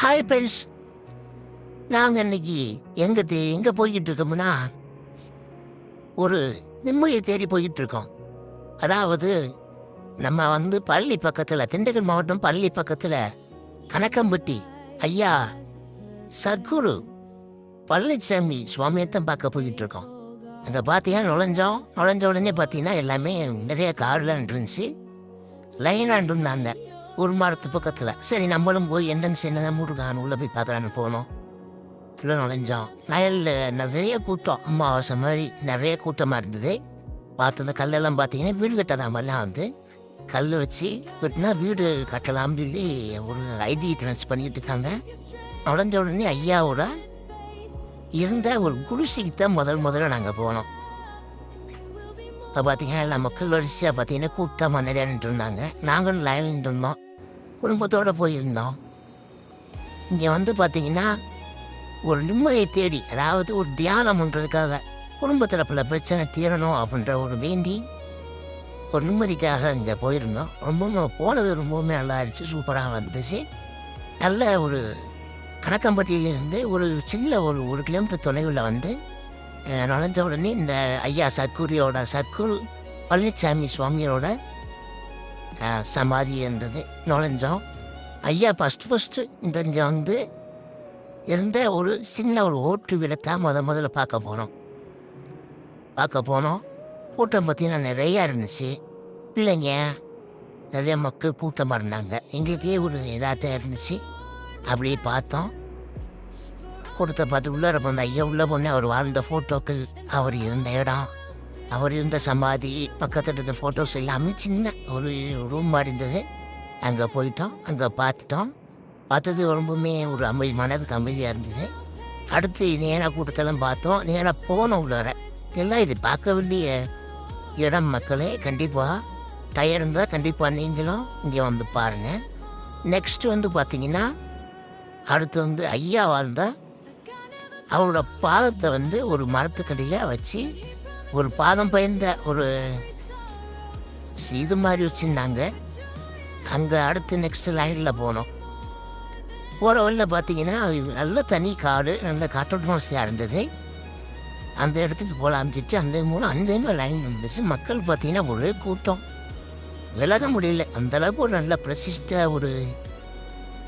Hi friends நாங்கள் இன்னைக்கு எங்கே தே எங்கே போய்கிட்டு இருக்கோம்னா ஒரு நிம்மதியை தேடி போய்கிட்டு இருக்கோம் அதாவது நம்ம வந்து பள்ளி பக்கத்தில் திண்டுக்கல் மாவட்டம் பள்ளி பக்கத்தில் கணக்கம்பட்டி ஐயா சர்க்குரு பழனிசாமி சுவாமியத்தான் பார்க்க போய்கிட்டு இருக்கோம் அங்கே பார்த்தீங்கன்னா நுழைஞ்சோம். நுழைஞ்ச உடனே பார்த்தீங்கன்னா எல்லாமே நிறைய கார்லாம் இருந்துச்சு லைனாக இருந்தாங்க ஒரு மரத்து பக்கத்தில். சரி நம்மளும் போய் என்ட்ரன்ஸ் என்னதான் முருகான் உள்ளே போய் பார்க்கலான்னு போனோம் உள்ள நுழைஞ்சோம் வயலில் நிறைய கூட்டம். அம்மாவாசை மாதிரி நிறைய கூட்டமாக இருந்தது. பார்த்து அந்த கல்லெல்லாம் பார்த்தீங்கன்னா வீடு கட்டலாமெல்லாம் வந்து கல் வச்சு கட்டினா வீடு கட்டலாம்னு சொல்லி ஒரு ஐடி ட்ரான்ஸ் பண்ணிட்டு இருக்காங்க. நுழைஞ்ச உடனே ஐயாவோட இருந்த ஒரு குடிசைக்கு தான் முதல் முதல்ல நாங்கள் போனோம். இப்போ பார்த்தீங்கன்னா எல்லா மக்கள் வரிசையாக பார்த்தீங்கன்னா கூட்டமாக நிறையா நின்றுருந்தாங்க. நாங்களும் லைன் நின்றுருந்தோம். குடும்பத்தோடு போயிருந்தோம். இங்கே வந்து பார்த்தீங்கன்னா ஒரு நிம்மதியை தேடி அதாவது ஒரு தியானம் பண்ணுறதுக்காக குடும்பத்தில் பல பிரச்சனை தீரணும் அப்படின்ற ஒரு வேண்டி ஒரு நிம்மதிக்காக இங்கே போயிருந்தோம். ரொம்பவுமே போனது ரொம்பவுமே நல்லா இருந்துச்சு சூப்பராக வந்துச்சு. நல்ல ஒரு கணக்கம்பட்டியிலிருந்து ஒரு சின்ன ஒரு ஒரு கிலோமீட்டர் தொலைவில் வந்து நுழைஞ்ச உடனே இந்த ஐயா சர்க்குரியோட சர்க்குரு பழனிசாமி சுவாமியோட சமாதி இருந்தது நுழைஞ்சோம். ஐயா ஃபஸ்ட்டு ஃபஸ்ட்டு இந்த இங்கே வந்து இருந்த ஒரு சின்ன ஒரு ஓட்டு விளக்கா முத முதல்ல பார்க்க போனோம். பார்க்க போனோம். கூட்டம் பார்த்தீங்கன்னா நிறையா இருந்துச்சு. பிள்ளைங்க நிறைய மக்கள் கூட்டமாக இருந்தாங்க. எங்களுக்கே ஒரு இதாக இருந்துச்சு. அப்படியே பார்த்தோம். கூட்டத்தை பார்த்து உள்ளார போன ஐயா உள்ளே போனேன் அவர் வாழ்ந்த ஃபோட்டோக்கள் அவர் இருந்த இடம். அவர் இருந்த சமாதி பக்கத்தில் இருந்த ஃபோட்டோஸ் எல்லாமே சின்ன ஒரு ரூம் மாதிரி இருந்தது. அங்கே போயிட்டோம் அங்கே பார்த்துட்டோம். பார்த்தது ரொம்பவுமே ஒரு அமைதி மனதுக்கு அமைதியாக இருந்தது. அடுத்து நேராக கூட்டத்தெல்லாம் பார்த்தோம். நேராக போனோம் உள்ளார. எல்லாம் இது பார்க்க வேண்டிய இடம் மக்களே கண்டிப்பாக தயார் இருந்தால் கண்டிப்பாக நீங்களும் இங்கே வந்து பாருங்கள் நெக்ஸ்ட் வந்து பார்த்தீங்கன்னா அடுத்து வந்து ஐயா வாழ்ந்தால் அவரோட பாதத்தை வந்து ஒரு மரத்துக்கடியில் வச்சு ஒரு பாதம் பயந்த ஒரு இது மாதிரி வச்சுருந்தாங்க. அங்கே அடுத்து நெக்ஸ்ட் லைனில் போனோம். போகிற வழியில் பார்த்தீங்கன்னா நல்ல தனி காடு நல்ல காற்றோட்ட வசதியாக இருந்தது. அந்த இடத்துக்கு போகலாம்ச்சிட்டு அந்த மூலம் அந்த லைன் இருந்துச்சு மக்கள் பார்த்தீங்கன்னா ஒரே கூட்டம். விலக முடியல. அந்தளவுக்கு ஒரு நல்ல பிரசிஷ்ட ஒரு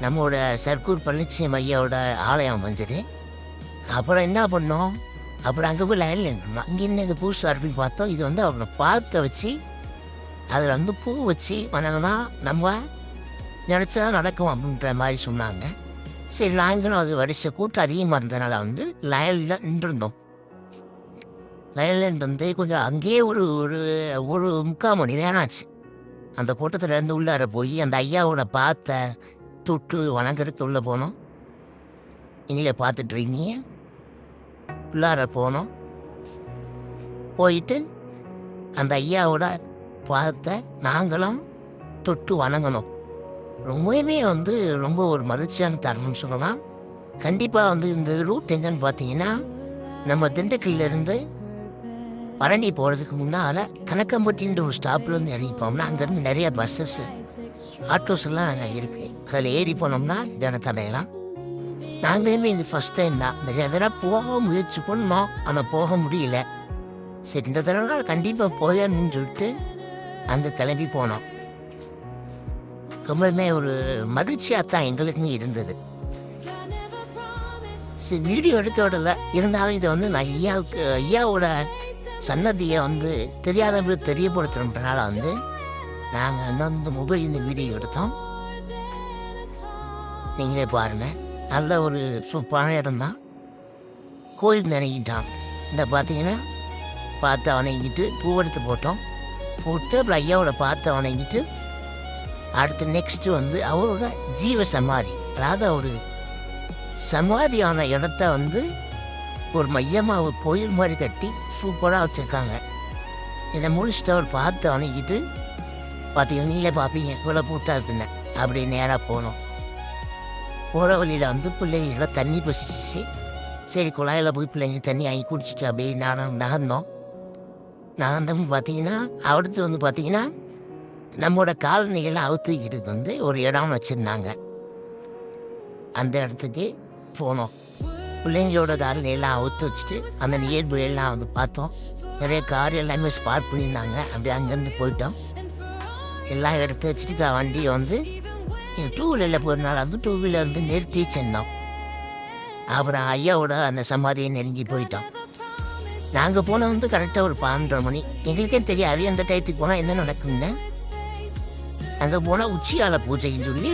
நம்மளோட சர்க்கூர் பழனிச்சி மையோட ஆலயம் அமைஞ்சது. அப்புறம் என்ன பண்ணோம்? அப்புறம் அங்கே போய் லைனில் நின்றோம் அங்கே என்ன இது புதுசு அப்படின்னு பார்த்தோம். இது வந்து அவரோட பாத்தை வச்சு அதில் வந்து பூ வச்சு வந்தாங்கன்னா நம்ம நினச்சா நடக்கும் அப்படின்ற மாதிரி சொன்னாங்க. சரி நாங்களும் அது வரிசை கூட்டம் அதிகமாக இருந்ததுனால வந்து லைனில் நின்றுருந்தோம் லைனில் வந்து கொஞ்சம் அங்கேயே ஒரு ஒரு ஒரு முக்கால் மணி நேரம் ஆச்சு. அந்த கூட்டத்தில் இருந்து உள்ளார போய் அந்த ஐயாவோட பார்த்த தொட்டு வணங்குறதுக்கு உள்ளே போனோம். நீங்களே பார்த்துட்ருக்கீங்க உள்ளார போனோம் போயிட்டு அந்த ஐயாவோட பார்த்த நாங்களும் தொட்டு வணங்கணும். ரொம்பவுமே வந்து ரொம்ப ஒரு மகிழ்ச்சியான தருணம்னு சொல்லலாம். கண்டிப்பாக வந்து இந்த ரூட் எங்கன்னு பார்த்தீங்கன்னா நம்ம திண்டுக்கல்லேருந்து பழனி போகிறதுக்கு முன்னால் கணக்கம்பட்டின்ற ஒரு ஸ்டாப்பில் வந்து இறங்கிப்போம்னா அங்கேருந்து நிறைய பஸ்ஸஸ் ஆட்டோஸ் எல்லாம் இருக்குது அதில் ஏறி போனோம்னா இந்த நாங்களுமே இது ஃபஸ்ட் டைம் தான். நிறைய தடவை போக முயற்சி பண்ணோம். ஆனால் போக முடியல. சரி இந்த தடவை கண்டிப்பாக போயணும்னு சொல்லிட்டு அங்கே கிளம்பி போனோம். ரொம்பவுமே ஒரு மகிழ்ச்சியாக தான் எங்களுக்குமே இருந்தது. சரி வீடியோ எடுக்க விடல. இருந்தாலும் இதை வந்து நான் ஐயாவுக்கு ஐயாவோட சன்னதியை வந்து தெரியாதவங்களுக்கு தெரியப்படுத்துறதுனால வந்து நாங்கள் இன்னும் இந்த மொபைல் இந்த வீடியோ எடுத்தோம். நீங்களே பாருங்கள் நல்ல ஒரு சூப்பரான இடம் தான் கோயில் நினைக்கிட்டான் இந்த பார்த்தீங்கன்னா பார்த்து வணங்கிட்டு பூவெடுத்து போட்டோம். போட்டு அப்புறம் ஐயாவோட பார்த்து வணங்கிட்டு அடுத்து நெக்ஸ்ட்டு வந்து அவரோட ஜீவ சமாதி அதாவது ஒரு சமாதியான இடத்த வந்து ஒரு மையமாக ஒரு கோயில் மாதிரி கட்டி சூப்பராக வச்சுருக்காங்க. இதை முடிச்சுட்டு அவர் பார்த்து வணங்கிட்டு பார்த்தீங்கன்னா நீங்களே பார்ப்பீங்க இவ்வளோ பூட்டா இருப்பின்ன அப்படி நேராக போனோம். போகிற வழியில் வந்து பிள்ளைங்களாம் தண்ணி பசிச்சிச்சு. சரி குழாயில் போய் பிள்ளைங்க தண்ணி வாங்கி குடிச்சிட்டு அப்படியே நானும் நகர்ந்தோம். நகர்ந்தோம் பார்த்தீங்கன்னா அடுத்து வந்து பார்த்தீங்கன்னா நம்மளோட காலனிகளை அவுத்துக்கிட்டு வந்து ஒரு இடம் வச்சுருந்தாங்க. அந்த இடத்துக்கு போனோம். பிள்ளைங்களோட காரில் அவுத்து வச்சுட்டு அந்த நியர்பை எல்லாம் வந்து பார்த்தோம். நிறைய கார் எல்லாமே ஸ்பாட் பண்ணியிருந்தாங்க. அப்படியே அங்கேருந்து போயிட்டோம். எல்லாம் எடுத்து வச்சுட்டு வண்டியை வந்து டூ வீலரில் போகிறனால அது டூ வீலர் வந்து நிறுத்தி சென்னோம். அப்புறம் ஐயாவோட அந்த சமாதியை நெருங்கி போயிட்டோம். நாங்கள் போன வந்து கரெக்டாக ஒரு பன்னெண்டரை மணி. எங்களுக்கே தெரியாது அந்த டயத்துக்கு போனால் என்ன நடக்கும்னு? அங்கே போனால் உச்சியால பூஜைன்னு சொல்லி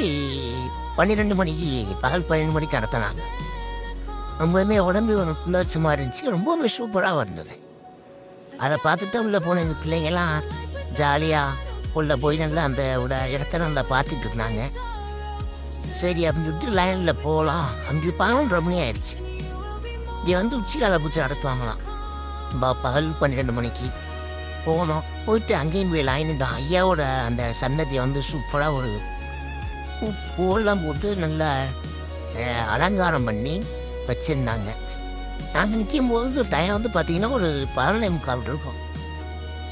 பன்னிரெண்டு மணிக்கு பகல் பன்னெண்டு மணிக்கு நடத்தினாங்க. ரொம்பவுமே உடம்பு ஒரு புள்ளச்சமாக இருந்துச்சு. ரொம்பவுமே சூப்பராக இருந்தது அதை பார்த்துட்டு உள்ளே போன எங்கள் பிள்ளைங்கெல்லாம் ஜாலியாக உள்ளே போய் நல்லா அந்த உட இடத்த நல்லா பார்த்துட்டு இருந்தாங்க. சரி அப்படின்னு சொல்லிட்டு லைனில் போகலாம் அப்படி பன்னெண்டு மணி ஆயிடுச்சு. இங்கே வந்து உச்சிகால பூச்சி நடத்துவாங்களாம். பா பகல் பன்னிரெண்டு மணிக்கு. போனோம். போயிட்டு அங்கேயும் போய் லைனிட்டோம் ஐயாவோட அந்த சன்னதியை வந்து சூப்பராக ஒரு பூவெல்லாம் போட்டு நல்லா அலங்காரம் பண்ணி வச்சுருந்தாங்க. நாங்கள் நிற்கும் போது டைம் வந்து பார்த்தீங்கன்னா ஒரு பதினொன்றே முக்கால் இருக்கும்.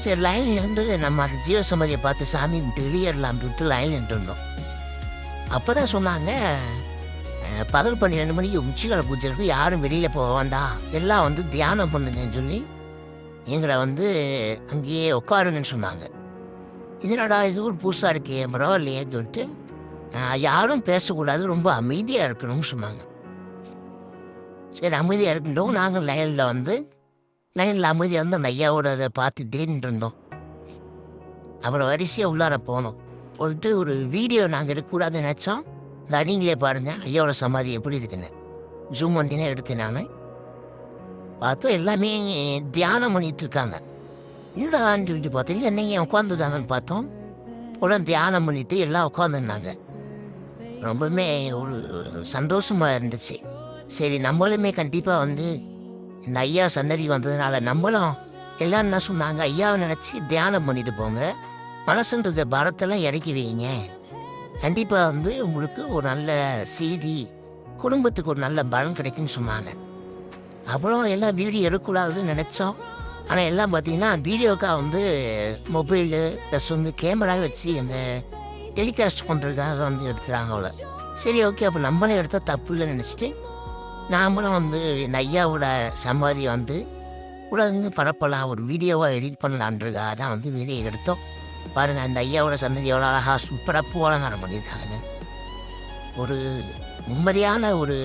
சரி லைன் நின்று நம்ம அந்த ஜீவசமதியை பார்த்து சாமி விட்டு வெளியேறலாம். சொல்லிட்டு லைன் நின்றுருந்தோம். அப்போ தான் சொன்னாங்க. அஹ், பகல் பன்னிரெண்டு மணிக்கு உச்சிகால பூஜை இருக்கு யாரும் வெளியில் போக வேண்டாம். எல்லாம் வந்து தியானம் பண்ணுங்கன்னு சொல்லி எங்களை வந்து அங்கேயே உட்காருங்கன்னு சொன்னாங்க. இதனடா இது ஒரு புதுசாக இருக்கே பரவாயில்லையேன்னு சொல்லிட்டு யாரும் பேசக்கூடாது ரொம்ப அமைதியாக இருக்கணும்னு சொன்னாங்க. சரி அமைதியாக இருக்கட்டும். நாங்கள் லைனில் வந்து லைனில் அமைதியாக வந்து அந்த ஐயாவோட அதை பார்த்துட்டே நின்றுருந்தோம். அப்புறம் வரிசையாக உள்ளார போனோம். போட்டு ஒரு வீடியோ நாங்கள் எடுக்கக்கூடாதுன்னு நினச்சோம். நான் நீங்களே பாருங்கள் ஐயாவோட சமாதி எப்படி இருக்குன்னு. ஜூம் வண்டினே எடுத்தேன் நான். பார்த்தோம் எல்லாமே தியானம் பண்ணிகிட்ருக்காங்க இருக்காங்க. என்னடான்னு சொல்லிட்டு பார்த்தோம் இல்லை நீங்கள் உட்காந்துருக்காங்கன்னு பார்த்தோம். உடனே தியானம் பண்ணிட்டு எல்லாம் உட்காந்துருந்தாங்க ரொம்பவுமே ஒரு சந்தோஷமாக இருந்துச்சு. சரி நம்மளுமே கண்டிப்பாக வந்து இந்த ஐயா சன்னதி வந்ததுனால நம்மளும் எல்லாம் என்ன சொன்னாங்க? ஐயாவை நினச்சி தியானம் பண்ணிட்டு போங்க. மனசுன்ற பாரத்தெல்லாம் இறக்கி வைங்க கண்டிப்பாக வந்து உங்களுக்கு ஒரு நல்ல செய்தி குடும்பத்துக்கு ஒரு நல்ல பலன் கிடைக்குன்னு சொன்னாங்க. அப்புறம் எல்லாம் வீடியோ எடுக்கக்கூடாதுன்னு நினச்சோம். ஆனால் எல்லாம் பார்த்தீங்கன்னா வீடியோக்காக வந்து மொபைலு ப்ளஸ் வந்து கேமரா வச்சு அந்த டெலிகாஸ்ட் பண்ணுறதுக்காக வந்து எடுத்துகிறாங்க அவளை. சரி ஓகே அப்போ நம்மளும் எடுத்தால் தப்பு இல்லைன்னு நினச்சிட்டு நாமளும் வந்து இந்த ஐயாவோட சமாதி வந்து உலகங்க பரப்பலாம் ஒரு வீடியோவாக எடிட் பண்ணலான்றதுக்காக தான் வந்து வீடியோ எடுத்தோம். பாருங்கள் அந்த ஐயாவோட சன்னதி எவ்வளோ அழகாக சூப்பராக போலங்காரம் பண்ணியிருக்காங்க ஒரு நிம்மதியான ஒரு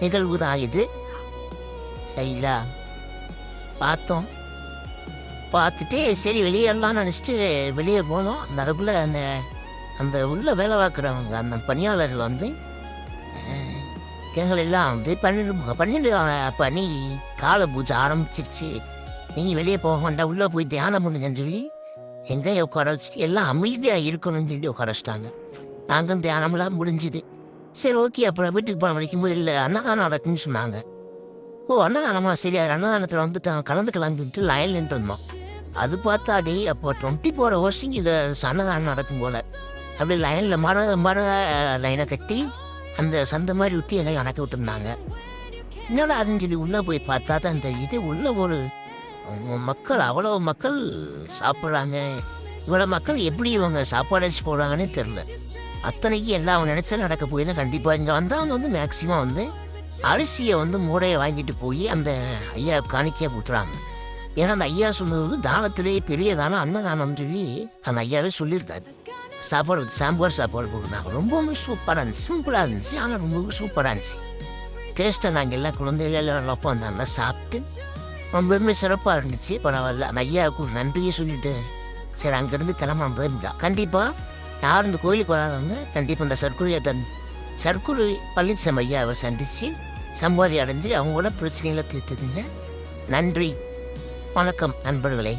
நிகழ்வு தான் இது. சரிங்களா பார்த்தோம். பார்த்துட்டு சரி வெளியேறலாம்னு நினச்சிட்டு வெளியே போனோம். அந்த அதுக்குள்ளே அந்த அந்த உள்ளே வேலை பார்க்குறவங்க அந்த பணியாளர்கள் வந்து அஹ், எங்களை எல்லாம் வந்து பன்னெண்டு பன்னெண்டு பண்ணி காலை பூஜை ஆரம்பிச்சிருச்சு. நீங்கள் வெளியே போக வேண்டாம் உள்ளே போய் தியானம் பண்ணுங்கன்னு சொல்லி எங்கே உட்கார வச்சுட்டு எல்லாம் அமைதியாக இருக்கணும்னு சொல்லி உட்கார வச்சிட்டாங்க. நாங்களும் தியானம்லாம் முடிஞ்சுது. சரி ஓகே அப்புறம் வீட்டுக்கு போன வரைக்கும் இல்லை அன்னதானம் நடக்குன்னு சொன்னாங்க. ஓ அன்னதானமா? சரி அது அன்னதானத்தில் வந்துட்டு கலந்துக்கலாம்னு சொல்லிட்டு லைன் நின்று இருந்தோம் அது பார்த்தா டே அப்போ டுவெண்ட்டி ஃபோர் ஹவர்ஸும் இது அன்னதானம் நடக்கும் போல. அப்படி லைனில் மர மர லைனை கட்டி அந்த சந்தை மாதிரி விட்டு எங்களை நடக்க விட்டுருந்தாங்க. என்னடா அதுன்னு சொல்லி உள்ளே போய் பார்த்தா தான் தெரியுது உள்ள ஒரு மக்கள் அவ்வளோ மக்கள் சாப்பிட்றாங்க. இவ்வளோ மக்கள் எப்படி இவங்க சாப்பாடு அடிச்சு போடுறாங்கன்னே தெரில அத்தனைக்கு எல்லாம் அவங்க நினச்சா நடக்க போய் தான் கண்டிப்பாக இங்கே வந்தவங்க வந்து மேக்சிமம் வந்து அரிசியை வந்து மூடையை வாங்கிட்டு போய் அந்த ஐயா காணிக்கையை போட்டுறாங்க ஏன்னா அந்த ஐயா சொன்னது வந்து தானத்திலேயே பெரிய தானம் அன்னதானம்னு சொல்லி அந்த ஐயாவே சொல்லியிருக்காரு. சாப்பாடு சாம்பார் சாப்பாடு போட்டுருந்தாங்க ரொம்பவுமே சூப்பராக இருந்துச்சு. சிம்பிளாக இருந்துச்சு. ஆனால் ரொம்பவே சூப்பராக இருந்துச்சு. டேஸ்ட்டை நாங்கள் எல்லாம் குழந்தைகள் எல்லாம் நல்லா சாப்பிட்டு ரொம்பவுமே சிறப்பாக இருந்துச்சு. பரவாயில்ல அந்த ஐயாவுக்கு நன்றியே நன்றியை சொல்லிட்டு சரி அங்கேருந்து கிளம்ப போயிருந்தா கண்டிப்பாக யார் இந்த கோயிலுக்கு வராதவங்க கண்டிப்பாக இந்த சர்க்குரு தன் சர்க்குரு பழனிசாமி ஐயாவை சந்தித்து சம்பாதி அடைஞ்சு அவங்களோட பிரச்சனைகளை தீர்த்துக்குங்க. நன்றி. வணக்கம் நண்பர்களே.